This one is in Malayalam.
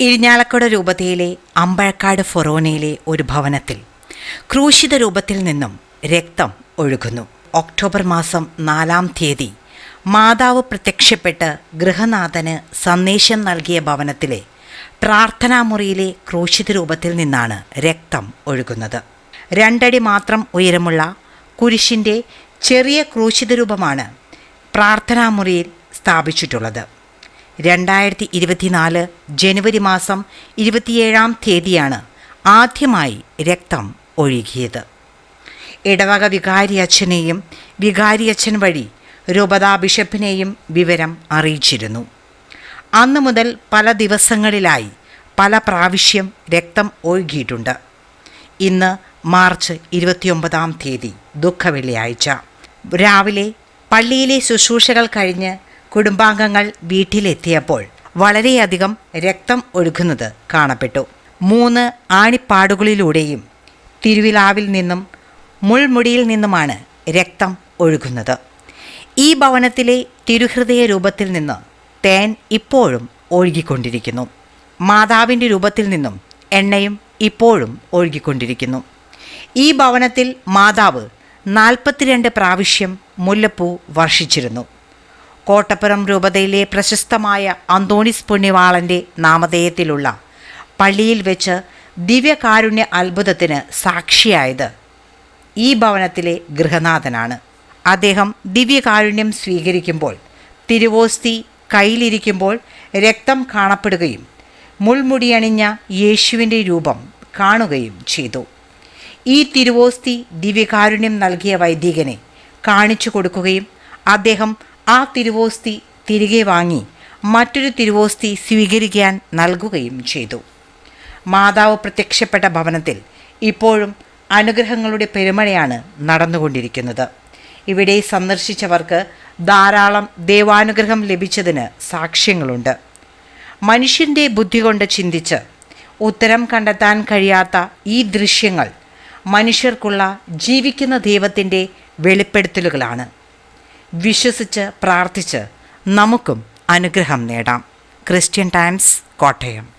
ഇരിഞ്ഞാലക്കുട രൂപതയിലെ അമ്പഴക്കാട് ഫൊറോനയിലെ ഒരു ഭവനത്തിൽ ക്രൂശിത രൂപത്തിൽ നിന്നും രക്തം ഒഴുകുന്നു. ഒക്ടോബർ മാസം നാലാം തീയതി മാതാവ് പ്രത്യക്ഷപ്പെട്ട് ഗൃഹനാഥന് സന്ദേശം നൽകിയ ഭവനത്തിലെ പ്രാർത്ഥനാമുറിയിലെ ക്രൂശിത രൂപത്തിൽ നിന്നാണ് രക്തം ഒഴുകുന്നത്. രണ്ടടി മാത്രം ഉയരമുള്ള കുരിശിന്റെ ചെറിയ ക്രൂശിത രൂപമാണ് പ്രാർത്ഥനാമുറിയിൽ സ്ഥാപിച്ചിട്ടുള്ളത്. രണ്ടായിരത്തി ഇരുപത്തിനാല് ജനുവരി മാസം ഇരുപത്തിയേഴാം തീയതിയാണ് ആദ്യമായി രക്തം ഒഴുകിയത്. ഇടവക വികാരി അച്ഛനെയും വികാരി അച്ഛൻ വഴി രൂപതാ ബിഷപ്പിനെയും വിവരം അറിയിച്ചിരുന്നു. അന്നു മുതൽ പല ദിവസങ്ങളിലായി പല പ്രാവശ്യം രക്തം ഒഴുകിയിട്ടുണ്ട്. ഇന്ന് മാർച്ച് ഇരുപത്തിയൊമ്പതാം തീയതി ദുഃഖവെള്ളിയാഴ്ച രാവിലെ പള്ളിയിലെ ശുശ്രൂഷകൾ കഴിഞ്ഞ് കുടുംബാംഗങ്ങൾ വീട്ടിലെത്തിയപ്പോൾ വളരെയധികം രക്തം ഒഴുകുന്നത് കാണപ്പെട്ടു. മൂന്ന് ആണിപ്പാടുകളിലൂടെയും തിരുവിലാവിൽ നിന്നും മുൾമുടിയിൽ നിന്നുമാണ് രക്തം ഒഴുകുന്നത്. ഈ ഭവനത്തിലെ തിരുഹൃദയ രൂപത്തിൽ നിന്ന് തേൻ ഇപ്പോഴും ഒഴുകിക്കൊണ്ടിരിക്കുന്നു. മാതാവിന്റെ രൂപത്തിൽ നിന്നും എണ്ണയും ഇപ്പോഴും ഒഴുകിക്കൊണ്ടിരിക്കുന്നു. ഈ ഭവനത്തിൽ മാതാവ് നാൽപ്പത്തിരണ്ട് പ്രാവശ്യം മുല്ലപ്പൂ വർഷിച്ചിരുന്നു. കോട്ടപ്പുറം രൂപതയിലെ പ്രശസ്തമായ അന്തോണിസ് പുണ്യവാളന്റെ നാമധേയത്തിലുള്ള പള്ളിയിൽ വെച്ച് ദിവ്യകാരുണ്യ അത്ഭുതത്തിന് സാക്ഷിയായത് ഈ ഭവനത്തിലെ ഗൃഹനാഥനാണ്. അദ്ദേഹം ദിവ്യകാരുണ്യം സ്വീകരിക്കുമ്പോൾ തിരുവോസ്തി കയ്യിലിരിക്കുമ്പോൾ രക്തം കാണപ്പെടുകയും മുൾമുടിയണിഞ്ഞ യേശുവിന്റെ രൂപം കാണുകയും ചെയ്തു. ഈ തിരുവോസ്തി ദിവ്യകാരുണ്യം നൽകിയ വൈദികനെ കാണിച്ചു കൊടുക്കുകയും അദ്ദേഹം ആ തിരുവോസ്തി തിരികെ വാങ്ങി മറ്റൊരു തിരുവോസ്തി സ്വീകരിക്കാൻ നൽകുകയും ചെയ്തു. മാതാവ് പ്രത്യക്ഷപ്പെട്ട ഭവനത്തിൽ ഇപ്പോഴും അനുഗ്രഹങ്ങളുടെ പെരുമഴയാണ് നടന്നുകൊണ്ടിരിക്കുന്നത്. ഇവിടെ സന്ദർശിച്ചവർക്ക് ധാരാളം ദേവാനുഗ്രഹം ലഭിച്ചതിന് സാക്ഷ്യങ്ങളുണ്ട്. മനുഷ്യന്റെ ബുദ്ധി കൊണ്ട് ചിന്തിച്ച് ഉത്തരം കണ്ടെത്താൻ കഴിയാത്ത ഈ ദൃശ്യങ്ങൾ മനുഷ്യർക്കുള്ള ജീവിക്കുന്ന ദൈവത്തിന്റെ വെളിപ്പെടുത്തലുകളാണ്. വിശ്വസിച്ച് പ്രാർത്ഥിച്ച് നമുക്കും അനുഗ്രഹം നേടാം. Christian Times Kottayam.